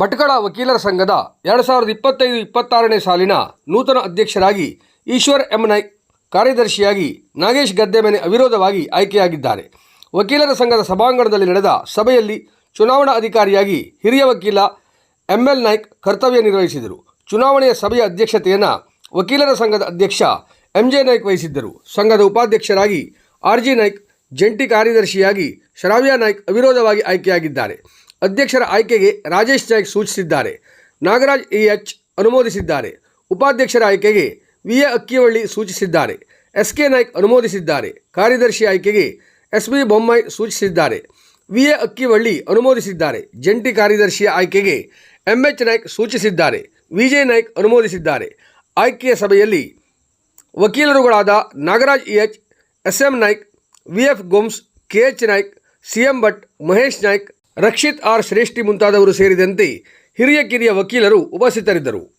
ಭಟ್ಕಳ ವಕೀಲರ ಸಂಘದ ಎರಡು ಸಾವಿರದ ಇಪ್ಪತ್ತೈದು ಇಪ್ಪತ್ತಾರನೇ ಸಾಲಿನ ನೂತನ ಅಧ್ಯಕ್ಷರಾಗಿ ಈಶ್ವರ್ ಎಂ ನಾಯ್ಕ್ ಕಾರ್ಯದರ್ಶಿಯಾಗಿ ನಾಗೇಶ್ ಗದ್ದೆಮನೆ ಅವಿರೋಧವಾಗಿ ಆಯ್ಕೆಯಾಗಿದ್ದಾರೆ. ವಕೀಲರ ಸಂಘದ ಸಭಾಂಗಣದಲ್ಲಿ ನಡೆದ ಸಭೆಯಲ್ಲಿ ಚುನಾವಣಾ ಅಧಿಕಾರಿಯಾಗಿ ಹಿರಿಯ ವಕೀಲ ಎಂ ಎಲ್ ನಾಯ್ಕ್ ಕರ್ತವ್ಯ ನಿರ್ವಹಿಸಿದರು. ಚುನಾವಣೆಯ ಸಭೆಯ ಅಧ್ಯಕ್ಷತೆಯನ್ನು ವಕೀಲರ ಸಂಘದ ಅಧ್ಯಕ್ಷ ಎಂ ಜೆ ನಾಯ್ಕ್ ವಹಿಸಿದ್ದರು. ಸಂಘದ ಉಪಾಧ್ಯಕ್ಷರಾಗಿ ಆರ್ ಜಿ ನಾಯ್ಕ್, ಜಂಟಿ ಕಾರ್ಯದರ್ಶಿಯಾಗಿ ಶ್ರಾವ್ಯ ನಾಯ್ಕ್ ಅವಿರೋಧವಾಗಿ ಆಯ್ಕೆಯಾಗಿದ್ದಾರೆ. ಅಧ್ಯಕ್ಷರ ಆಯ್ಕೆಗೆ ರಾಜೇಶ್ ನಾಯ್ಕ್ ಸೂಚಿಸಿದ್ದಾರೆ. ನಾಗರಾಜ್ ಇ ಎಚ್ ಅನುಮೋದಿಸಿದ್ದಾರೆ. ಉಪಾಧ್ಯಕ್ಷರ ಆಯ್ಕೆಗೆ ವಿ ಎ ಅಕ್ಕಿವಳ್ಳಿ ಸೂಚಿಸಿದ್ದಾರೆ. ಎಸ್ ಕೆ ನಾಯ್ಕ್ ಅನುಮೋದಿಸಿದ್ದಾರೆ. ಕಾರ್ಯದರ್ಶಿ ಆಯ್ಕೆಗೆ ಎಸ್ ಬಿ ಬೊಮ್ಮಾಯಿ ಸೂಚಿಸಿದ್ದಾರೆ. ವಿ ಎ ಅಕ್ಕಿವಳ್ಳಿ ಅನುಮೋದಿಸಿದ್ದಾರೆ. ಜಂಟಿ ಕಾರ್ಯದರ್ಶಿಯ ಆಯ್ಕೆಗೆ ಎಂ ಎಚ್ ನಾಯ್ಕ್ ಸೂಚಿಸಿದ್ದಾರೆ. ವಿಜಯ್ ನಾಯ್ಕ್ ಅನುಮೋದಿಸಿದ್ದಾರೆ. ಆಯ್ಕೆಯ ಸಭೆಯಲ್ಲಿ ವಕೀಲರುಗಳಾದ Nagaraj E H, S M Naik, V F Gomes, K H Naik, C M Bhat, Mahesh Naik Rakshith R Shreshti ಮುಂತಾದವರು ಸೇರಿದಂತೆ ಹಿರಿಯ ಕಿರಿಯ ವಕೀಲರು ಉಪಸ್ಥಿತರಿದ್ದರು.